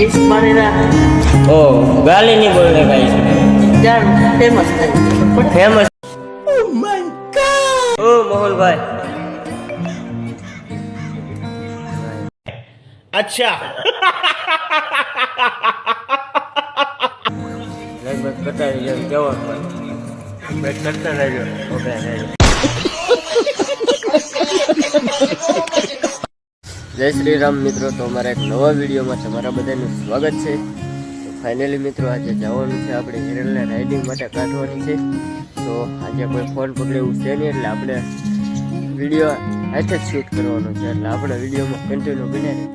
Mix પાણીના ઓ ગાલી નહીં બોલને ગાઈસ જાણ ફેમસ થઈ famous oh my god! Oh Mohanbhai. અચ્છા. લગભગ કટાવી જેમ કેવો ભાઈ કરતા રહેજો. ઓકે રહેજો જય શ્રી રામ મિત્રો, તો અમારા એક નવા વિડીયોમાં તમારા બધાનું સ્વાગત છે. ફાઇનલી મિત્રો, આજે જવાનું છે આપણે હિરલને રાઇડિંગ માટે કાઢવાની છે. તો આજે કોઈ ફોન પકડે એવું છે નહીં, એટલે આપણે વીડિયો હાથે જ શૂટ કરવાનો છે. એટલે આપણે વિડીયોમાં કન્ટિન્યુ બને રહી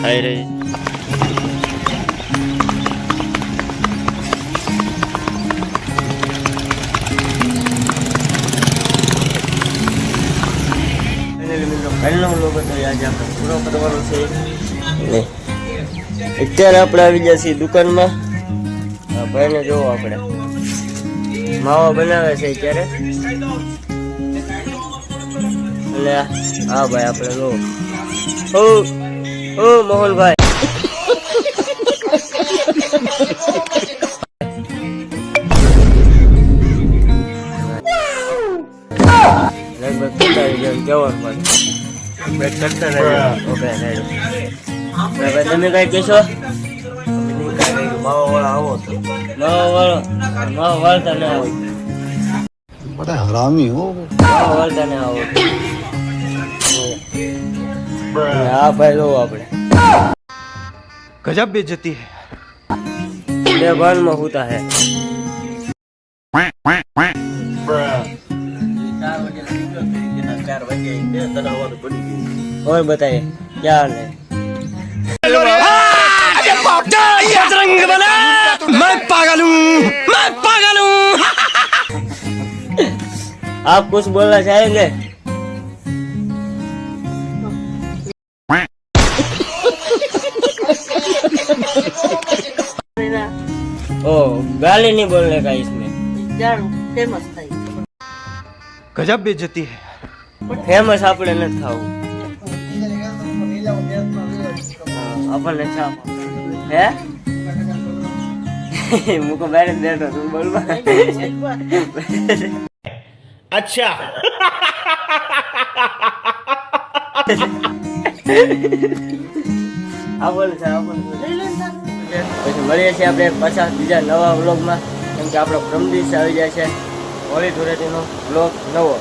ખાઈ રહી. પહેલો હતો આજે આપણે પૂરો કરવાનો છે. અત્યારે આપણે આવી ગયા છીએ દુકાનમાં. ભાઈને જોવો આપણે. માવો બનાવે છે અત્યારે. એટલે હા ભાઈ આપણે જોવો. ઓ ઓ મોહનભાઈ. લગભગ જવાનું પડે વેટ કરતા રહેજો ઓકે રહેજો તમે કઈ કહેશો? હરામી હો. તને આવો હા ભાઈ લો આપણે. ગજબ બેજતી હે. દેવાનમાં હોતા વાળતા ના આવો હા ભાઈ લો આપણે ગજબ બેજતી હે બે ભાનમાં હોતા હે और बताइए क्या हाल है मैं पागल हूँ मैं पागल हूँ आप कुछ बोलना चाहेंगे बनेगा ओ गाली नहीं बोलने का इसमें जान फेमस है ગજબ બેજતી હે ફેમસ આપણે નથી થવું આપણને છાપ હે? મુકો બેઠ બેઠો તું બોલવા. અચ્છા. છે પછી મળીએ છીએ આપણે પાછા બીજા નવા વ્લોગમાં. કેમ કે આપણો પ્રમદિવસ આવી જાય છે. હોળી ધૂળેટીનો વ્લોગ નવો.